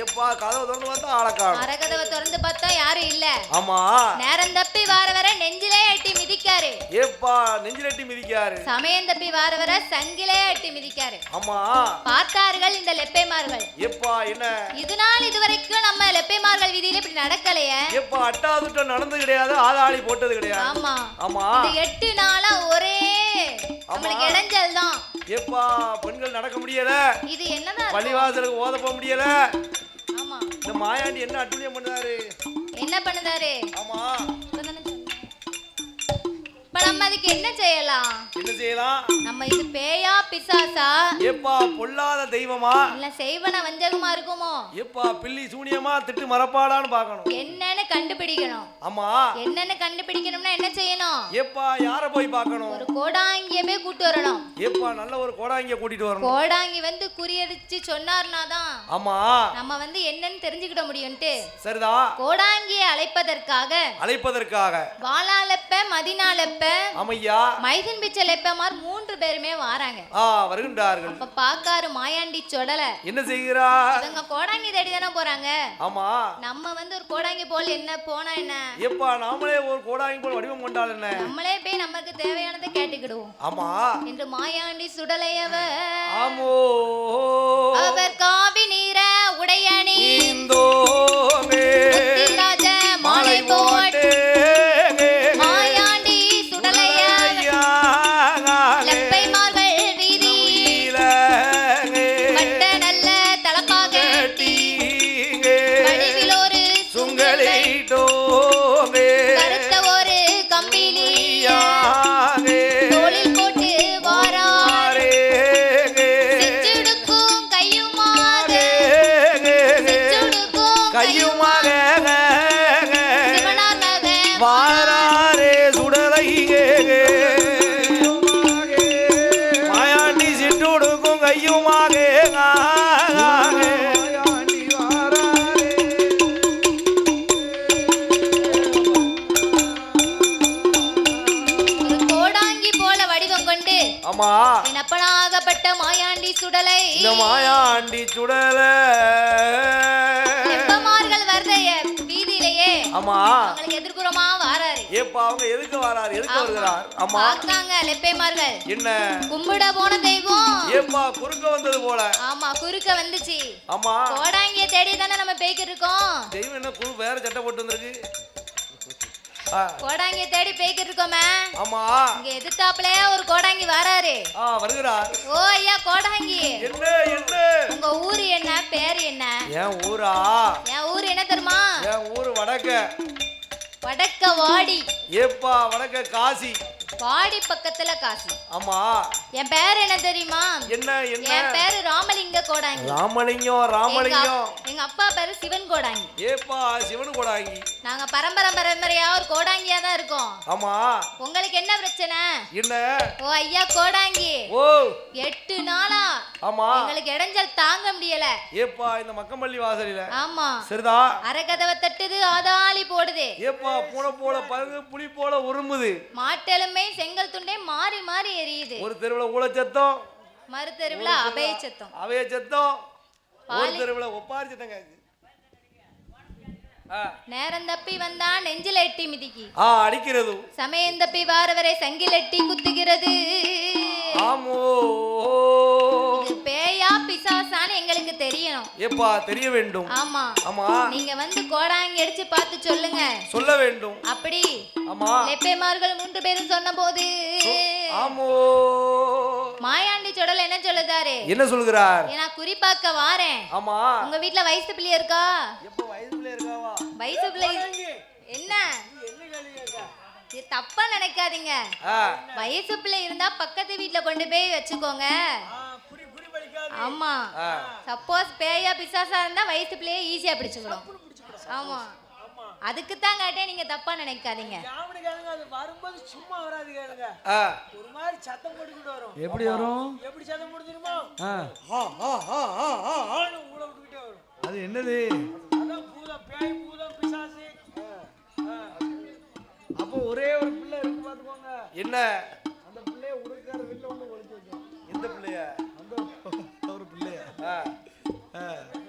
ஏப்பா கதவை திறந்து பார்த்தா ஆளை காணும். அரகதவை திறந்து பார்த்தா யாரும் இல்ல. ஆமா. நேரம் தப்பி வார வர நெஞ்சிலே எட்டி மிதிக்காரு. ஏப்பா நெஞ்சிலட்டி மிதிக்காரு. சமயம் தப்பி வார வர சங்கிலே எட்டி மிதிக்காரு. ஆமா. பார்த்தார்கள் இந்த லெப்பைமார்கள். ஏப்பா என்ன? இதனால் இதுவரைக்கும் நம்ம லெப்பைமார்கள் வீதியில இப்படி நடக்கலையே. ஏப்பா அட்டாதுட்டம் நடந்து கிடையாது ஆளாளி போட்டது கிடையாது. ஆமா. ஆமா. எட்டு நாளா ஒரே நம்மளுக்கு இடைஞ்சல் தான் ஏப்பா பெண்கள் நடக்க முடியல. இது என்னதான் பள்ளிவாசலுக்கு ஓத போக முடியல. ஆமா. இந்த மாயாண்டி என்ன அட்டுழியம் பண்ணுறாரு? என்ன பண்ணுதாரு ஆமா. நம்ம அதுக்கு என்ன செய்யலாம்? என்ன செய்யலாம்? நம்ம இது பேயா பிசாசா? ஏப்பா பொல்லாத தெய்வமா? இல்ல செய்வன வஞ்சகமா இருக்குமோ? ஏப்பா பில்லி சூனியமா திட்டு மரப்பாடான்னு பார்க்கணும். என்னன்னு கண்டுபிடிக்கணும். ஆமா. என்னன்னு கண்டுபிடிக்கணும்னா என்ன செய்யணும்? ஏப்பா யார போய் பார்க்கணும்? ஒரு கோடாங்கியமே கூட்டு வரணும். ஏப்பா நல்ல ஒரு கோடாங்கிய கூட்டிட்டு வரணும். கோடாங்கி வந்து குறியடிச்சு சொன்னார்னா தான் ஆமா. நம்ம வந்து என்னன்னு தெரிஞ்சுக்கிட முடியும்ட்டு. சரிதான் கோடாங்கியை அழைப்பதற்காக அழைப்பதற்காக. வாளாலப்ப மதினாலப்ப அமையா மைதன் பிச்சை லெப்பமார் மூன்று பேருமே வாராங்க. ஆ வருகின்றார்கள். அப்ப பாக்காரு மாயாண்டி சொடல என்ன செய்கிறார்? இவங்க கோடாங்கி தேடி தானே போறாங்க. ஆமா. நம்ம வந்து ஒரு கோடாங்கி போல் என்ன போனா என்ன? ஏப்பா நாமளே ஒரு கோடாங்கி போல் வடிவம் கொண்டால் என்ன? நம்மளே போய் நமக்கு தேவையானதை கேட்டுக்கிடுவோம். ஆமா. என்று மாயாண்டி சுடலையவ ஆமோ. அவர் காவி நீர சுடல. வெப்பமார்கள் வருதைய வீதியிலேயே ஆமா. அவங்களுக்கு எதிர்ப்புறமா வாராரு. ஏப்பா அவங்க எதுக்கு வராரு? எதுக்கு வருகிறார்? ஆமா. பார்த்தாங்க லெப்பைமார்கள். என்ன? கும்பிட போன தெய்வம். ஏப்பா குறுக்க வந்தது போல. ஆமா குறுக்க வந்துச்சு. ஆமா. கோடாங்கிய தேடி தானே நம்ம பேய்க்கு இருக்கோம். தெய்வம் என்ன குழு வேற சட்டை போட்டு வந்திருக்கு? ஆ, கோடாங்கிய தேடி பேய்க்கு இருக்கோமே ஆமா. இங்க எதிர்த்தாப்புல ஒரு கோடாங்கி வராரு. ஆ வருகிறார். ஓ ஐயா கோடாங்கி. என்ன என்ன? உங்க ஊரு என்ன? பேர் என்ன? என் ஊரா? என் ஊர் என்ன தெரியுமா? என் ஊர் வடக்க. வடக்க வாடி. ஏப்பா வடக்க காசி. வாடி பக்கத்துல காசி. ஆமா. என் பேர் என்ன தெரியுமா? என்ன என்ன? என் பேரு ராமலிங்க கோடாங்கி. ராமலிங்கம் ராமலிங்கம். எங்க அப்பா பேரு சிவன் கோடாங்கி. ஏப்பா சிவனு கூடாங்கி. நாங்க பரம்பரை பரம்பரையா ஒரு கோடாங்கியா தான் இருக்கோம். ஆமா. உங்களுக்கு என்ன பிரச்சனை? என்ன? ஓ ஐயா கோடாங்கி. ஓ. எட்டு நாளா ஆமா. எங்களுக்கு இடைஞ்சல் தாங்க முடியல. ஏப்பா இந்த மக்கம்பள்ளி வாசலில. ஆமா. சரிதா? அரைக்கதவை தட்டுது ஆதாளி போடுது. ஏப்பா பூனை போல பருகு புலி போல உருமுது மாட்டெலும்பை செங்கல் துண்டே மாறி மாறி எரியுது. ஒரு தெருவில் ஊழச்சத்தம். மறு தெருவுல அபய சத்தம் அவைய சத்தம் ஒரு தெருவில் ஒப்பாரி சத்தம். நேரம் தப்பி வந்தா நெஞ்சில எட்டி மிதிக்கி. ஆ அடிக்கிறது. சமயம் தப்பி வாரவரை சங்கில் எட்டி குத்துகிறது. ஆமோ. இது பேயா பிசாசான்னு எங்களுக்கு தெரியணும். ஏப்பா தெரிய வேண்டும். ஆமா. ஆமா. நீங்க வந்து கோடாங்கி அடிச்சு பார்த்து சொல்லுங்க. சொல்ல வேண்டும். அப்படி. ஆமா. லெப்பைமார்கள் மூன்று பேரும் சொன்ன போது ஆமோ. சொடல் என்ன சொல்லுதாரு? என்ன சொல்கிறார் ஏன்னா குறிப்பாக்க வாரேன். ஆமா. உங்க வீட்ல வயசு பிள்ளை இருக்கா? எப்ப வயசுல இருக்காவா? வயசு பிள்ளை என்ன? தப்பா நினைக்காதீங்க. வயசு பிள்ளை இருந்தா பக்கத்து வீட்ல கொண்டு போய் வச்சுக்கோங்க. ஆமா. சப்போஸ் பேயா பிசாசா இருந்தா வயசு பிள்ளைய ஈஸியா பிடிச்சுக்கணும். ஆமா. அதுக்கு தான் காட்டே நீங்க தப்பா நினைக்காதீங்க. கேளுங்க அது வரும்போது சும்மா வராது கேளுங்க ஆ. ஒரு மாதிரி சத்தம் போட்டுக்கிட்டு வரும். எப்படி வரும்? எப்படி சத்தம் ஆ. ஆணு ஊழ விட்டுக்கிட்டே வரும். அது என்னது? அதான் பூதம் பேய் பூதம் பிசாசு. அப்போ ஒரே ஒரு பிள்ளை இருக்கு பாத்துக்கோங்க என்ன? அந்த பிள்ளைய உடுக்கார வீட்டுல ஒண்ணு ஒழிச்சு வைக்கும் எந்த பிள்ளைய? அந்த ஒரு பிள்ளைய. ஆ. கண்டது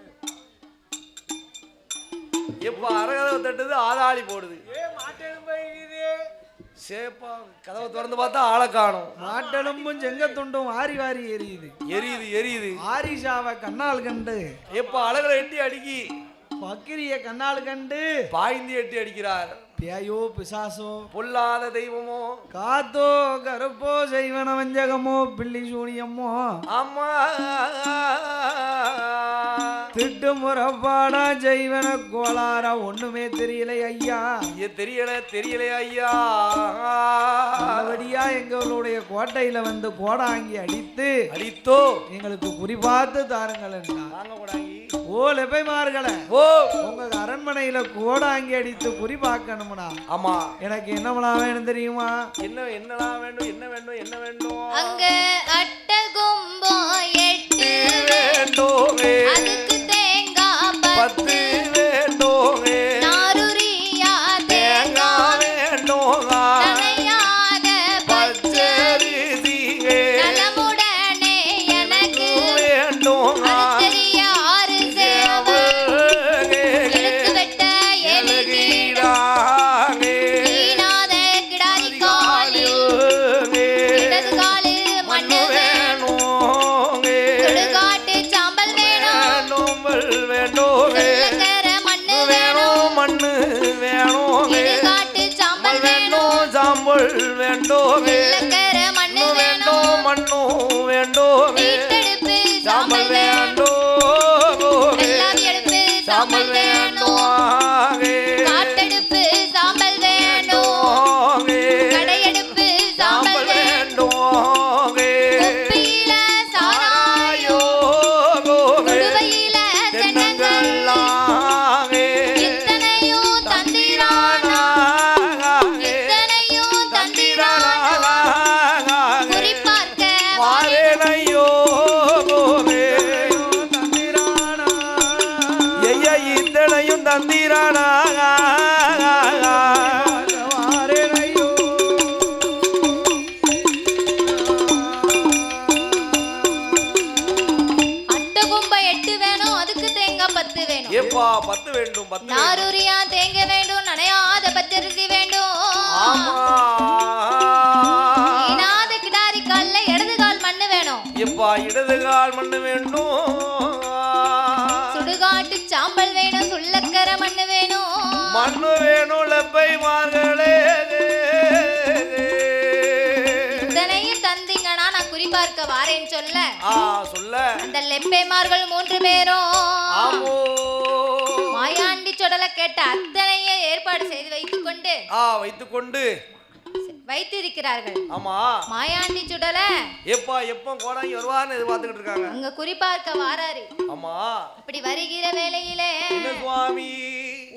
ஆதாளி போடுது. ஏ மாட்டேன் போயிருக்குது சேப்பா கதவை திறந்து பார்த்தா ஆளை காணும். மாட்டெலும்பும் செங்கத்துண்டும் வாரி வாரி எரியுது. எரியுது எரியுது. ஆரிஷாவை கண்ணால் கண்டு. எப்ப அழகுல எட்டி அடிக்கி. பக்கிரிய கண்ணால் கண்டு. பாய்ந்தி எட்டி அடிக்கிறார். பேயோ பிசாசோ. பொல்லாத தெய்வமோ. காத்தோ கருப்போ செய்வன வஞ்சகமோ பில்லி சூனியமோ அம்மா. திட்டு முறப்பாடா செய்வன கோளாரா ஒண்ணுமே தெரியல ஐயா. இது தெரியல தெரியலையா ஐயா. நல்லபடியா எங்களுடைய கோட்டையில வந்து கோடாங்கி அடித்து அடித்தோ? எங்களுக்கு குறிபார்த்து தாருங்கள் என்றார். வாங்க கூடாங்கி. ஓ உங்க அரண்மனையில கோடாங்கி அடித்து குறி பார்க்கணும்னா ஆமா. எனக்கு என்னமெல்லாம் வேணும் தெரியுமா? என்ன என்னலாம் வேண்டும் என்ன வேண்டும் என்ன வேண்டும்? அங்க அட்ட கொம்போ எட்டு வேண்டோமே. அதுக்கு வேண்டும் சுடுகாட்டு சாம்பல் வேணும் சுள்ளக்கர மண்ணு வேணும். மண்ணு வேணும் லப்பை மார்களே. இத்தனையும் தந்தீங்கன்னா நான் குறிப்பார்க்க வாரேன்னு சொல்ல. சொல்ல. அந்த லெப்பைமார்கள் மூன்று பேரும். மாயாண்டி சொடல கேட்ட அத்தனையே ஏற்பாடு செய்து வைத்துக் கொண்டு ஆ வைத்துக்கொண்டு. வைத்திருக்கிறார்கள். ஆமா. மாயாண்டி சுடல. எப்பா எப்போ கோடாங்கி வருவான்னு எதிர்பார்த்துக்கிட்டு இருக்காங்க. அங்க குறிப்பார்க்க வாராரு. ஆமா. அப்படி வருகிற என்ன சுவாமி?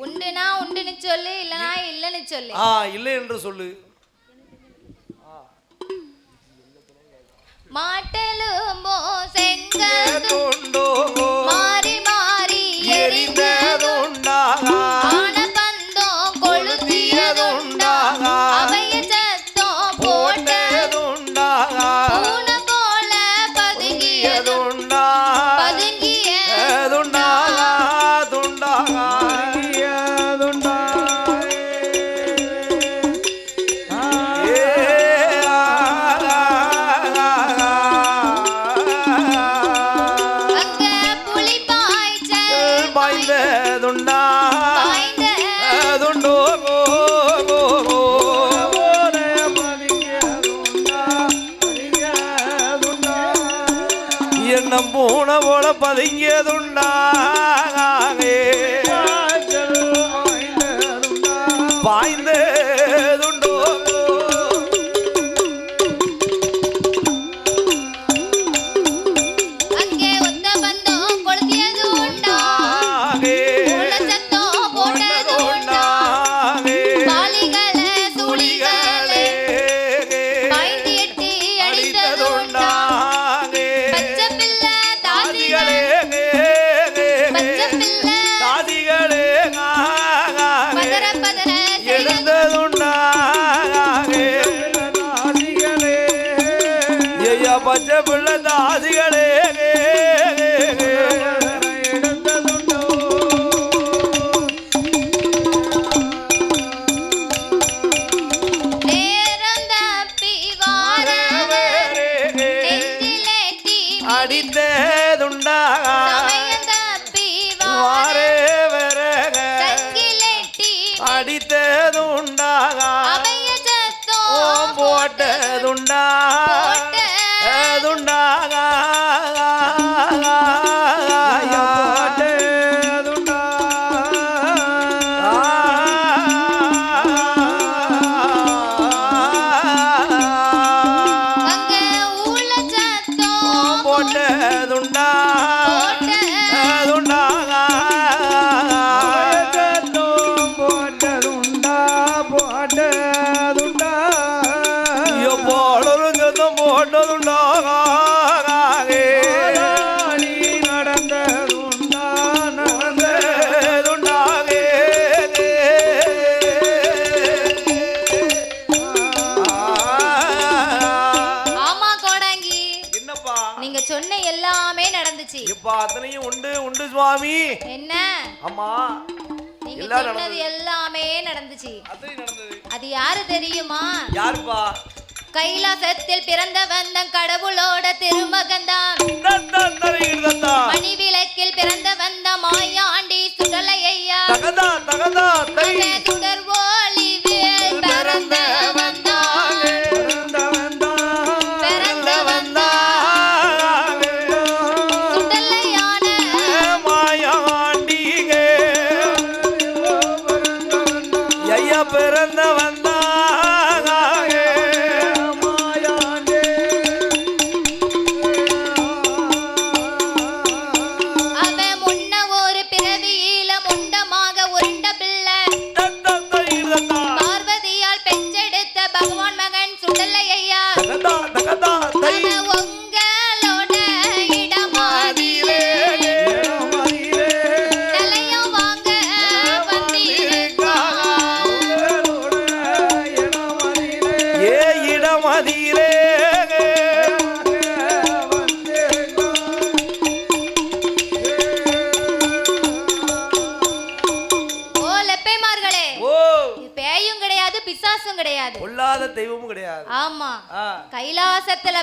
உண்டுனா உண்டுன்னு சொல்லு இல்லனா இல்லைன்னு சொல்லு. ஆ இல்லை என்று சொல்லு. மாட்டெலும்போ செங்கல் ஏதுண்டோ மாறி பூனை போல பதுங்கியதுண்டா போட்டதுண்டா நடந்தது. எல்லாமே நடந்துச்சு. அது யாரு தெரியுமா? யாருப்பா? கைலாசத்தில் பிறந்த வந்தம் கடவுளோட திருமகன்தான். தத்தம்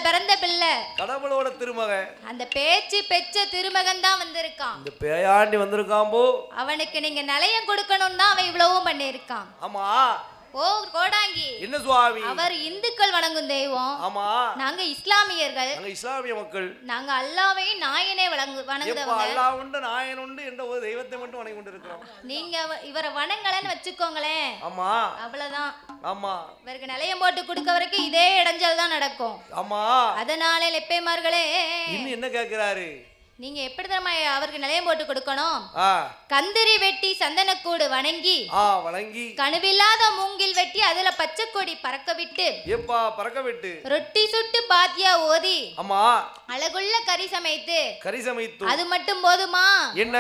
பிறந்த பிள்ளை. கடவுளோட திருமகன். அந்த பேச்சு பெச்ச திருமகன் தான் வந்திருக்கான். இந்த பேயாண்டி வந்திருக்கான் போ. அவனுக்கு நீங்க நிலையம் கொடுக்கணும் தான் அவன் இவ்வளவும் பண்ணியிருக்கான். ஆமா. ஓ கோடாங்கி. என்ன சுவாமி? அவர் இந்துக்கள் வணங்கும் தெய்வம். ஆமா. நாங்க இஸ்லாமியர்கள். நாங்க இஸ்லாமிய மக்கள். நாங்க அல்லாவையும் நாயனே வணங்கு வணங்குறவங்க. அல்லாஹ் உண்டு நாயன் உண்டு என்ற ஒரு தெய்வத்தை மட்டும் வணங்கி கொண்டு இருக்கிறோம் நீங்க இவரை வணங்கலன்னு வச்சுக்கோங்களேன். ஆமா. அவ்வளவுதான். ஆமா. இவருக்கு நிலையம் போட்டு கொடுக்க வரைக்கும் இதே இடைஞ்சல் தான் நடக்கும். ஆமா. அதனாலே லெப்பைமார்களே. இன்னும் என்ன கேக்குறாரு? நீங்க எப்படி தெரியுமா அவருக்கு நிலையம் போட்டு கொடுக்கணும்? கந்திரி வெட்டி சந்தனக்கூடு வணங்கி ஆ வணங்கி. கணுவில்லாத மூங்கில் வெட்டி அதுல பச்சை கொடி பறக்க விட்டு ஏப்பா பறக்க விட்டு ரொட்டி சுட்டு பாத்தியா ஓதி ஆமா அழகுள்ள கறி சமைத்து. கறி சமைத்து. அது மட்டும் போதுமா? என்ன?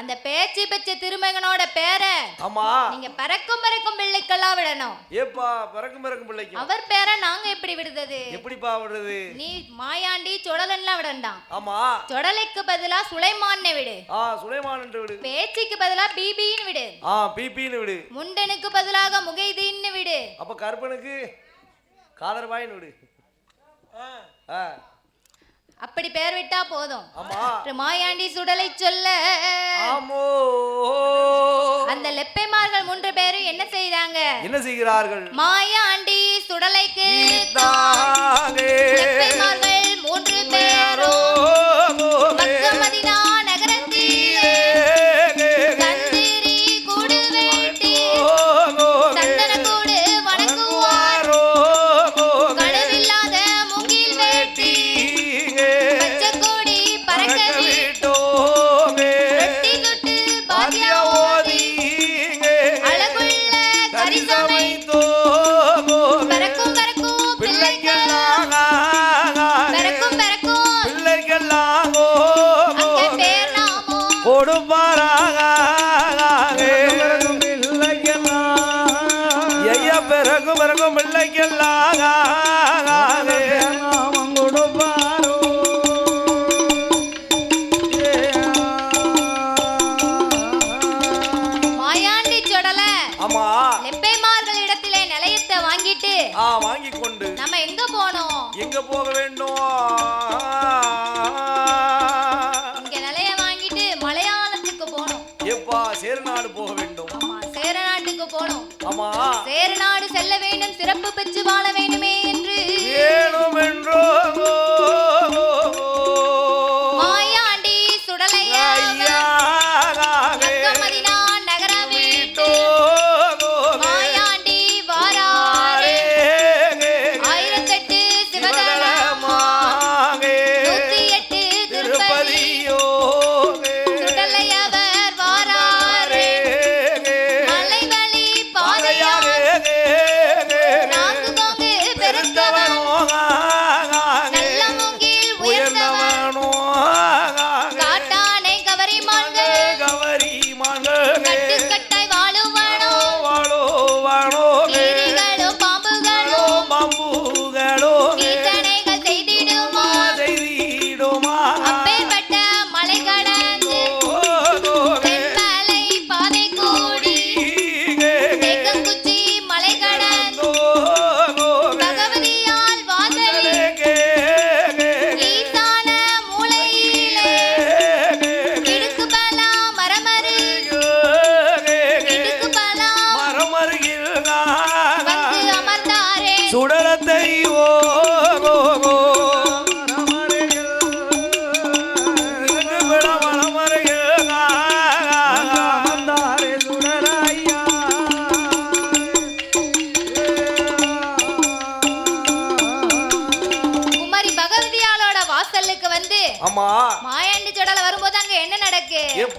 அந்த பேச்சு பெச்ச திருமகனோட பேரை ஆமா நீங்க பறக்கும் பறக்கும் பிள்ளைக்கெல்லாம் விடணும். ஏப்பா பறக்கும் பறக்கும் பிள்ளைக்கும் அவர் பேரை நாங்க எப்படி விடுறது? எப்படிப்பா விடுறது? நீ மாயாண்டி சுடலன்லாம் விடண்டாம். ஆமா. சுடலைக்கு பதிலா சுலைமான்னு விடு. ஆ சுலைமான் விடு. பேச்சுக்கு பதிலா பிபின்னு விடு. ஆ பிபின்னு விடு. முண்டனுக்கு பதிலாக முகைதீன்னு விடு. அப்ப கருப்பனுக்கு காதர்பாயின்னு விடு. ஆ. அப்படி பேர் விட்டா போதும். மாயாண்டி சுடலை சொல்ல. ஆமோ. அந்த லெப்பைமார்கள் மூன்று பேரும் என்ன செய்றாங்க என்ன செய்கிறார்கள்? மாயாண்டி சுடலைக்கு லெப்பைமார்கள் மூன்று பேரும் மக்க மதினா ஆமா. லெப்பைமார்கள் இடத்திலே நிலையத்தை வாங்கிட்டு ஆ வாங்கி கொண்டு நம்ம எங்க போனோம்? எங்க போக வேண்டும்? இங்க நிலைய வாங்கிட்டு மலையாளத்துக்கு போனோம். எப்பா சேரநாடு போக வேண்டும். ஆமா சேர நாட்டுக்கு போனோம். ஆமா. சேர நாடு செல்ல வேண்டும் சிறப்பு பெற்று வாழ வேண்டுமே என்று. வேணுமென்றோ மாயாண்டி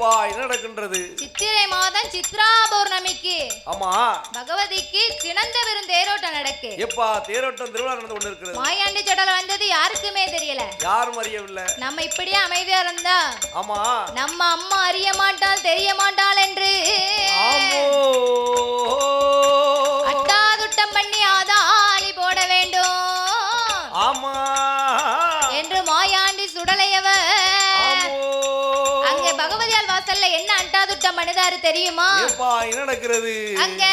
ஏப்பா என்ன நடக்கின்றது? சித்திரை மாதம் சித்ரா பௌர்ணமிக்கு. ஆமா. பகவதிக்கு சினந்த பெரும் தேரோட்டம் நடக்கு. ஏப்பா தேரோட்டம் திருவிழா நடந்து கொண்டு இருக்கிறது மாயாண்டி சொடல வந்தது யாருக்குமே தெரியல. யாரும் அறியவில்லை. நம்ம இப்படியே அமைதியா இருந்தா? ஆமா. நம்ம அம்மா அறிய மாட்டாள் தெரிய மாட்டாள் என்று. பண்ணுதாரு தெரியுமா? ஏப்பா என்ன நடக்கிறது? அங்க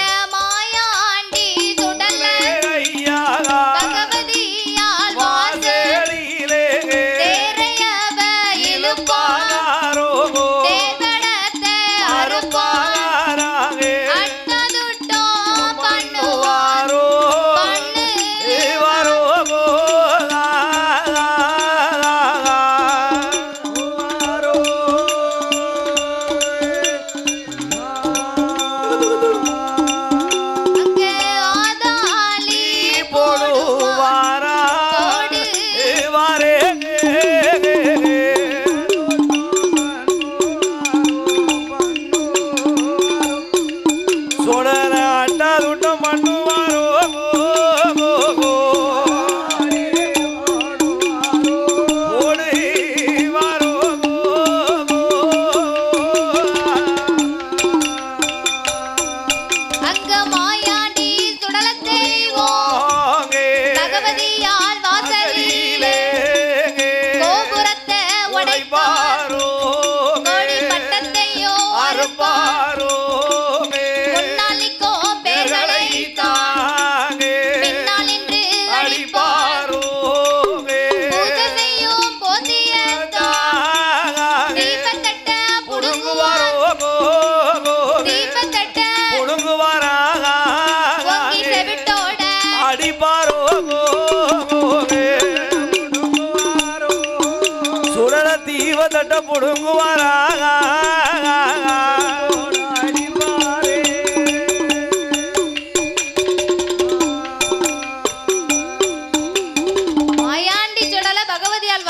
உடைப்பார் கோடி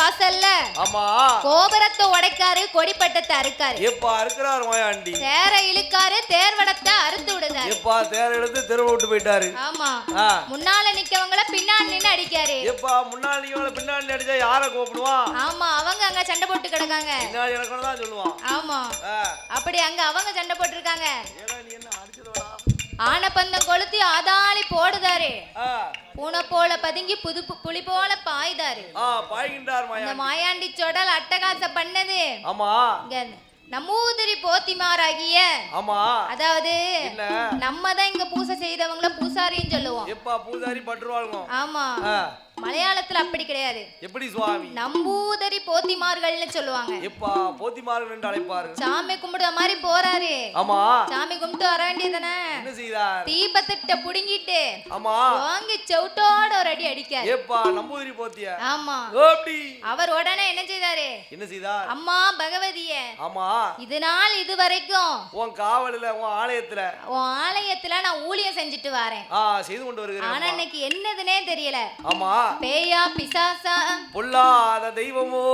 வாசல்ல ஆமா. கோபுரத்தை உடைக்காரு கொடிப்பட்டத்தை அறுக்காரு. எப்பா இருக்கிறார் மாயாண்டி தேர இழுக்காரு தேர்வடத்தை அறுத்து விடுதாரு. எப்பா தேர் எடுத்து தெருவை விட்டு போயிட்டாரு. ஆமா. முன்னால நிக்கவங்கள பின்னாடி நின்னு அடிக்காரு. எப்பா முன்னாடி இவள பின்னாடி அடிச்சா யார கூப்பிடுவான் ஆமா அவங்க அங்க சண்டை போட்டு கிடக்காங்க. பின்னாடி தான் சொல்லுவான். ஆமா. அப்படி அங்க அவங்க சண்டை போட்டிருக்காங்க. ஏடா நீ என்ன ஆனப்பந்தம் கொளுத்தி ஆதாளி போடுதாரு. பூனை போல பதுங்கி புது புலி போல பாய்தாரு பாய்கின்றார் இந்த மாயாண்டி சொடல் அட்டகாசம் பண்ணது. ஆமா. நம்மூதிரி போத்திமாராகிய. ஆமா. அதாவது நம்ம தான் இங்க பூசை செய்தவங்கள பூசாரின்னு சொல்லுவோம். எப்பா பூசாரி பட்டுருவாங்க ஆமா. மலையாளத்துல அப்படி கிடையாது. எப்படி சுவாமி? நம்பூதரி போத்திமார்கள்னு சொல்லுவாங்க. எப்பா போத்திமார்கள் என்று அழைப்பாரு? சாமி கும்பிடுற மாதிரி போறாரு. ஆமா. சாமி கும்பிட்டு வர வேண்டியதானே என்ன செய்தார்? தீபத்திட்ட புடுங்கிட்டு ஆமா. வாங்கி செவுட்டோட ஒரு அடி அடிக்காரு. ஏப்பா நம்பூதிரி போத்திய? ஆமா. ஓப்படி அவர் உடனே என்ன செய்தாரு? என்ன செய்தார்? அம்மா பகவதிய ஆமா. இது நாள் இது வரைக்கும் உன் காவலில் உன் ஆலயத்துல. உன் ஆலயத்துல நான் ஊழியம் செஞ்சுட்டு வரேன். ஆ செய்து கொண்டு வருகிறேன் ஆனா. இன்னைக்கு என்னதுன்னே தெரியல. ஆமா. பேயா பிசாசா? பொல்லாத தெய்வமோ?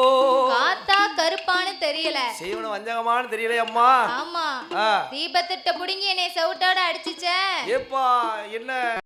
காத்தா கருப்பான்னு தெரியல. செய்வன வஞ்சகமானு தெரியல அம்மா. ஆமா. தீபத்திட்ட புடுங்கி என்னை செவுட்டோட அடிச்சுச்சே. ஏப்பா என்ன?